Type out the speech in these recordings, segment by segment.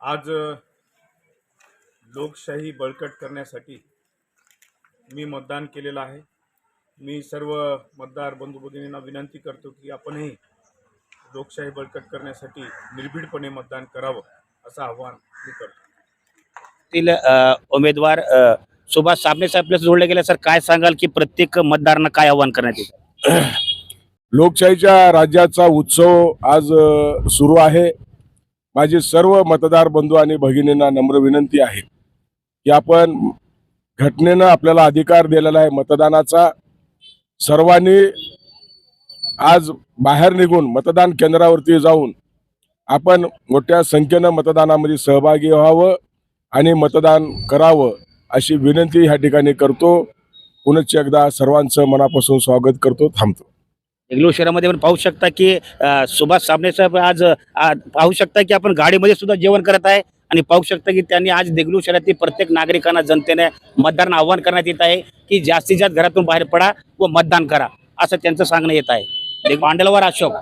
आज लोकशाही बळकट करण्यासाठी मी मतदान केलेलं आहे. मी सर्व मतदार बंधू भगिनींना विनंती करतो की आपणही लोकशाही बळकट करण्यासाठी निर्भीडपणे मतदान करावं असं आवाहन मी करतो. उमेदवार सुभाष साबणे साहेब जोडले गेले. सर काय सांगाल की प्रत्येक मतदारांना काय आव्हान करण्यात येतं लोकशाहीच्या राज्याचा उत्सव आज सुरू आहे. माझी सर्व मतदार बंधू आणि भगिनींना नम्र विनंती आहे की आपण घटनेनं आपल्याला अधिकार दिलेला आहे. मतदानाचा सर्वांनी आज बाहेर निघून मतदान केंद्रावरती जाऊन आपण मोठ्या संख्येनं मतदानामध्ये सहभागी व्हावं आणि मतदान करावं अशी विनंती ह्या ठिकाणी करतो. पुनश्च एकदा सर्वांचं मनापासून स्वागत करतो. थांबतो. देगलूर शहरामध्ये आपण पाहू शकता की सुभाष साबणे साहेब आज पाहू शकता की आपण गाडीमध्ये सुद्धा जेवण करत आहे आणि पाहू शकता की त्यांनी आज देगलूर शहरातील प्रत्येक नागरिकांना जनतेने मतदान आव्हान करण्यात येत आहे की जास्तीत जास्त घरातून बाहेर पडा व मतदान करा असं त्यांचं सांगणं येत आहे. देग- पांडलवार अशोक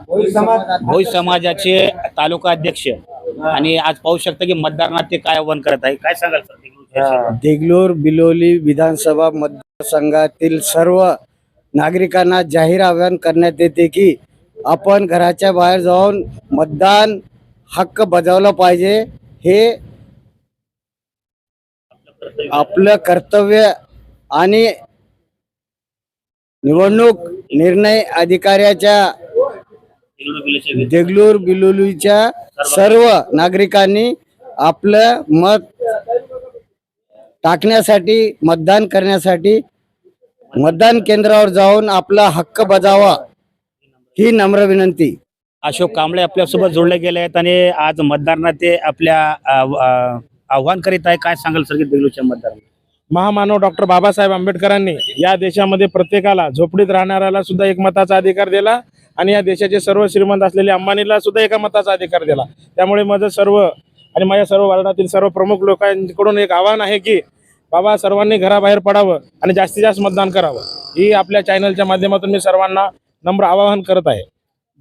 भोई समाजाचे तालुका अध्यक्ष आणि आज पाहू शकता की मतदारांना ते काय आव्हान करत आहे. काय सांगाल सर? देगलूर बिलोली विधानसभा मतदारसंघातील सर्व नागरिकांना जाहीर आवाहन करण्यात येते की आपण घराच्या बाहेर जाऊन मतदान हक्क बजावला पाहिजे. हे आपलं कर्तव्य आणि निवडणूक निर्णय अधिकाऱ्याच्या देगलूर बिलुलीच्या सर्व नागरिकांनी आपलं मत टाकण्यासाठी मतदान करण्यासाठी मतदान केंद्रावर जाऊन आपला हक्क बजावा ही नम्र विनंती. अशोक कांबळे आपल्यासोबत जोडले गेले आहेत आणि आज मतदारांना ते आपल्या आव्हान करीत आहे. काय सांगाल सर देगलूरच्या मतदारांना महामानव डॉक्टर बाबासाहेब आंबेडकरांनी या देशामध्ये प्रत्येकाला झोपडीत राहणाऱ्याला सुद्धा एक मताचा अधिकार दिला आणि या देशाचे सर्व श्रीमंत असलेले अंबानीला सुद्धा एका मताचा अधिकार दिला. त्यामुळे माझं सर्व आणि माझ्या सर्व वार्डातील सर्व प्रमुख लोकांकडून एक आव्हान आहे की बाबा सर्वांनी घराबाहेर पडावं आणि जास्तीत जास्त मतदान करावं. ही आपल्या चॅनलच्या माध्यमातून मी सर्वांना नम्र आवाहन करत आहे.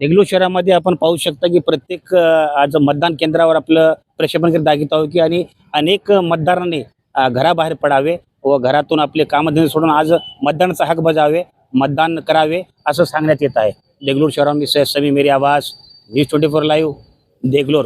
देगलूर शहरामध्ये आपण पाहू शकता की प्रत्येक आज मतदान केंद्रावर आपलं प्रक्षेपण करीत दाखवत आहोत की आणि अनेक मतदारांनी घराबाहेर पडावे व घरातून आपले कामधंदे सोडून आज मतदानाचा हक बजावे मतदान करावे असं सांगण्यात येत आहे. देगलूर शहरामध्ये Syed Sami Meri Awaz news twenty four live Degloor.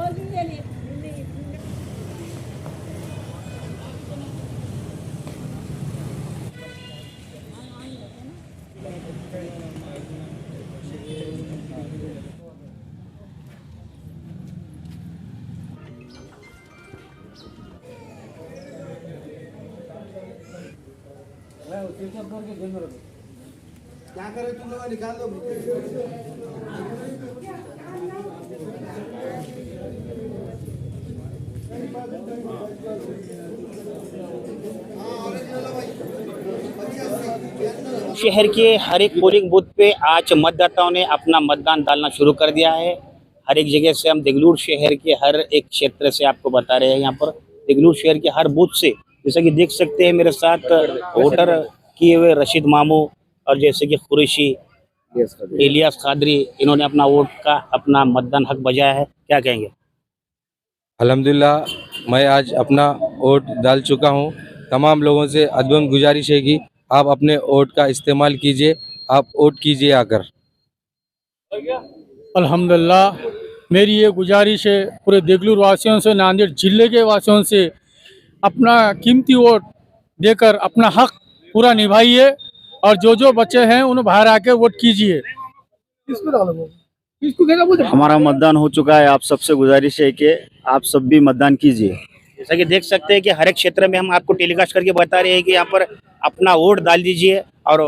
सीधी करून दिली शहर के हर एक पोलिंग बूथ पे आज मतदाताओं ने अपना मतदान डालना शुरू कर दिया है। हर एक जगह से हम देगलूर शहर के हर एक क्षेत्र से आपको बता रहे हैं। यहाँ पर देगलूर शहर के हर बूथ से, जैसा कि देख सकते हैं मेरे साथ वोटर किए हुए रशीद मामू और जैसे कि कुरैशी इलियास खादरी इन्होंने अपना वोट का अपना मतदान हक बजाया है। क्या कहेंगे? अलहमदिल्ला मैं आज अपना वोट डाल चुका हूँ। तमाम लोगों से अद्भुत गुजारिश है कि आप अपने वोट का इस्तेमाल कीजिए आप वोट कीजिए आकर। अल्हम्दुलिल्लाह मेरी ये गुजारिश है पूरे देगलूर वासियों से नांदेड़ ज़िले के वासियों से अपना कीमती वोट देकर अपना हक पूरा निभाइए और जो जो बच्चे हैं उन बाहर आके वोट कीजिए। हमारा मतदान हो चुका है आप सबसे गुजारिश है कि आप सब भी मतदान कीजिए। जैसा कि देख सकते हैं कि हर एक क्षेत्र में हम आपको टेलीकास्ट करके बता रहे हैं कि यहाँ पर अपना वोट डाल दीजिए और